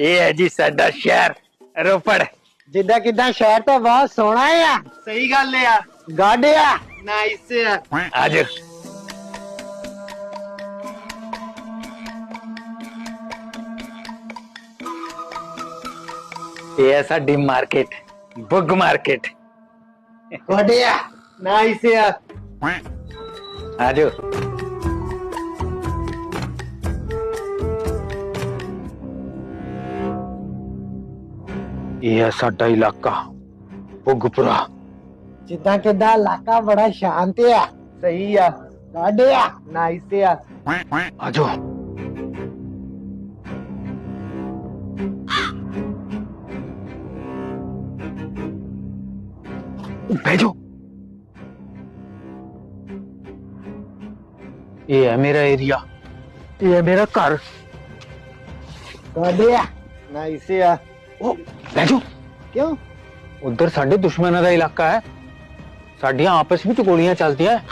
ਇਹ ਹੈ ਜੀ ਸਾਡਾ ਸ਼ਹਿਰ ਰੋਪੜ ਜਿੱਦਾਂ ਕਿਦਾਂ ਸ਼ਹਿਰ ਤਾਂ ਬਹੁਤ ਸੋਹਣਾ ਆ ਸਹੀ ਗੱਲ ਆ ਗੱਡ ਆ ਨਾਈਸ ਆ ਆਜੋ ਇਹ ਹੈ ਸਾਡੀ ਮਾਰਕੀਟ ਬੁੱਗ ਮਾਰਕੀਟ ਗੱਡ ਆ ਨਾਈਸ ਆ ਆਜੋ ਇਹ ਹੈ ਸਾਡਾ ਇਲਾਕਾ ਬੁੱਗਪੁਰਾ ਜਿੱਦਾਂ ਕਿਦਾਂ ਇਲਾਕਾ ਬੜਾ ਸ਼ਾਂਤ ਆ ਸਹੀ ਆ ਗੱਡ ਆ ਨਾਈਸ ਆ ਆਜੋ ਬੈਜੋ ਇਹ ਹੈ ਮੇਰਾ ਏਰੀਆ ਇਹ ਹੈ ਮੇਰਾ ਘਰ ਗੱਡ ਆ ਨਾਈਸ ਆ ਉਹ ਬੈਜੋ ਕਿਉਂ ਉਧਰ ਸਾਡੇ ਦੁਸ਼ਮਣਾਂ ਦਾ ਇਲਾਕਾ ਹੈ ਸਾਡੀਆਂ ਆਪਸ ਵਿੱਚ ਗੋਲੀਆਂ ਚੱਲਦੀਆਂ ਹੈ।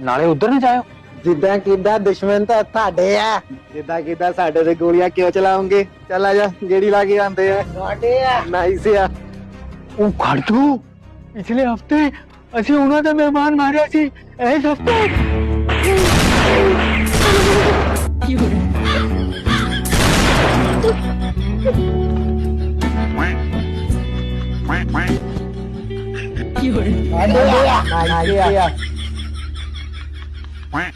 ਨਾਲੇ ਉਧਰ ਨਾ ਜਾਇਓ ਜਿੱਦਾਂ ਕਿਦਾਂ ਦੁਸ਼ਮਣ ਤਾਂ ਤੁਹਾਡੇ ਆ ਜਿੱਦਾਂ ਕਿਦਾਂ ਸਾਡੇ ਤੇ ਗੋਲੀਆਂ ਕਿਉਂ ਚਲਾਉਂਗੇ ਚੱਲ ਆ ਜਾ ਜਿਹੜੀ ਲਾ ਕੇ ਆਂਦੇ ਆ ਗੱਡ ਆ ਨਾਈਸ ਆ ਉਹ ਖੜ ਤੂੰ ਪਿਛਲੇ ਹਫਤੇ ਅਸੀਂ ਉਹਨਾਂ ਦਾ ਮਹਿਮਾਨ ਮਾਰਿਆ ਸੀ ਇਸ ਹਫਤੇ ਗੱਡ ਆ ਨਾਈਸ ਆ